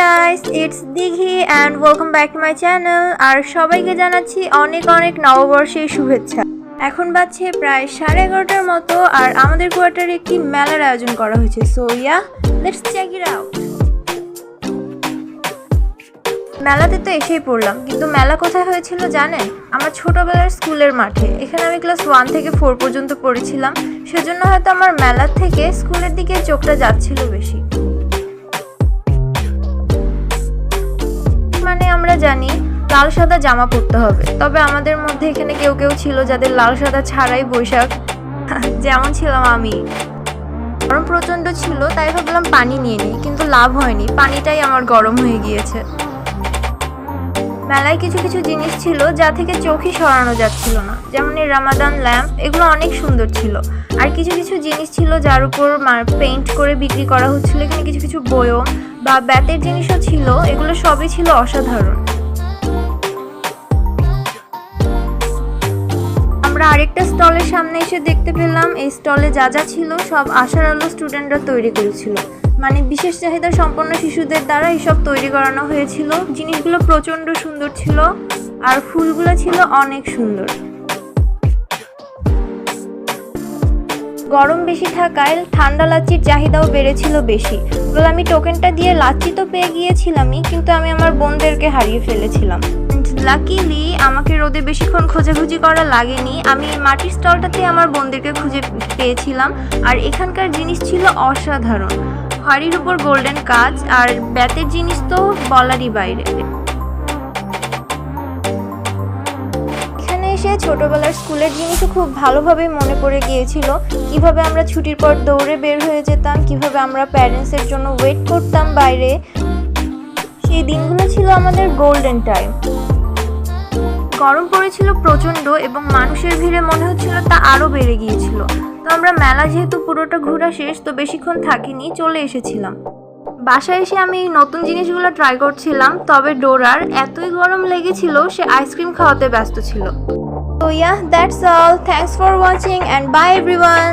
Guys it's Digha and welcome back to my channel আর সবাইকে জানাচ্ছি অনেক অনেক নববর্ষের শুভেচ্ছা। এখন বাজছে প্রায় সাড়ে এগারোটার মতো আর আমাদের কোয়ার্টারে একটি মেলার আয়োজন করা হয়েছে। So yeah let's check it out মেলাতে তো এসেই পড়লাম, কিন্তু মেলা কোথায় হয়েছিল জানেন? আমার ছোটবেলার স্কুলের মাঠে। এখানে আমি ক্লাস ওয়ান থেকে ফোর পর্যন্ত পড়েছিলাম। সেজন্য হয়তো আমার মেলার থেকে স্কুলের দিকে চোখটা যাচ্ছিল বেশি। আমরা জানি লাল সাদা জামা পরতে হবে। তবে আমাদের মধ্যে এখানে কেউ কেউ ছিল যাদের লাল সাদা ছাড়াই বৈশাখ যেমন ছিলাম আমি। গরম প্রচণ্ড ছিল, তাই ভাবলাম পানি নিয়ে নিই, কিন্তু লাভ হয়নি। পানিটাই আমার গরম হয়ে গিয়েছে। মেলায় কিছু কিছু জিনিস ছিল যা থেকে চোখই সরানো যাচ্ছিল না। যেমন এই রামাদান ল্যাম্প এগুলো অনেক সুন্দর ছিল। আর কিছু কিছু জিনিস ছিল যার উপর পেইন্ট করে বিক্রি করা হচ্ছিল। এখানে কিছু কিছু বয়ম বা ব্যাতের জিনিসও ছিল। এগুলো সবই ছিল অসাধারণ। আমরা আরেকটা স্টলের সামনে এসে দেখতে পেলাম, এই স্টলে যা যা ছিল সব আশার আলো স্টুডেন্টরা তৈরি করেছিল। মানে বিশেষ চাহিদা সম্পন্ন শিশুদের দ্বারা এসব তৈরি করানো হয়েছিল। জিনিসগুলো প্রচণ্ড সুন্দর ছিল আর ফুলগুলো ছিল অনেক সুন্দর। গরম বেশি থাকায় ঠান্ডা লাচ্ছির চাহিদাও বেড়েছিল বেশি। বলে, আমি টোকেনটা দিয়ে লাচ্ছি তো পেয়ে গিয়েছিলামই, কিন্তু আমি আমার বোনদেরকে হারিয়ে ফেলেছিলাম। লাকিলি আমাকে রোদে বেশিক্ষণ খোঁজাখুঁজি করা লাগেনি। আমি মাটির স্টলটাতে আমার বোনদেরকে খুঁজে পেয়েছিলাম। আর এখানকার জিনিস ছিল অসাধারণ। হাড়ির উপর গোল্ডেন কাজ আর ব্যাতের জিনিস তো বলারই বাইরে। এসে ছোটবেলার স্কুলের জিনিসও খুব ভালোভাবে মনে পড়ে গিয়েছিল। কীভাবে আমরা ছুটির পর দৌড়ে বের হয়ে যেতাম, কীভাবে আমরা প্যারেন্টসের জন্য ওয়েট করতাম বাইরে। সেই দিনগুলো ছিল আমাদের গোল্ডেন টাইম গরম পড়েছিল প্রচণ্ড এবং মানুষের ভিড়ে মনে হচ্ছিল তা আরও বেড়ে গিয়েছিল। তো আমরা মেলা যেহেতু পুরোটা ঘোরা শেষ, তো বেশিক্ষণ থাকিনি, চলে এসেছিলাম। বাসায় এসে আমি এই নতুন জিনিসগুলো ট্রাই করছিলাম, তবে ডোরার এতই গরম লেগেছিল, সে আইসক্রিম খাওয়াতে ব্যস্ত ছিল। তো yeah that's all thanks for watching and bye everyone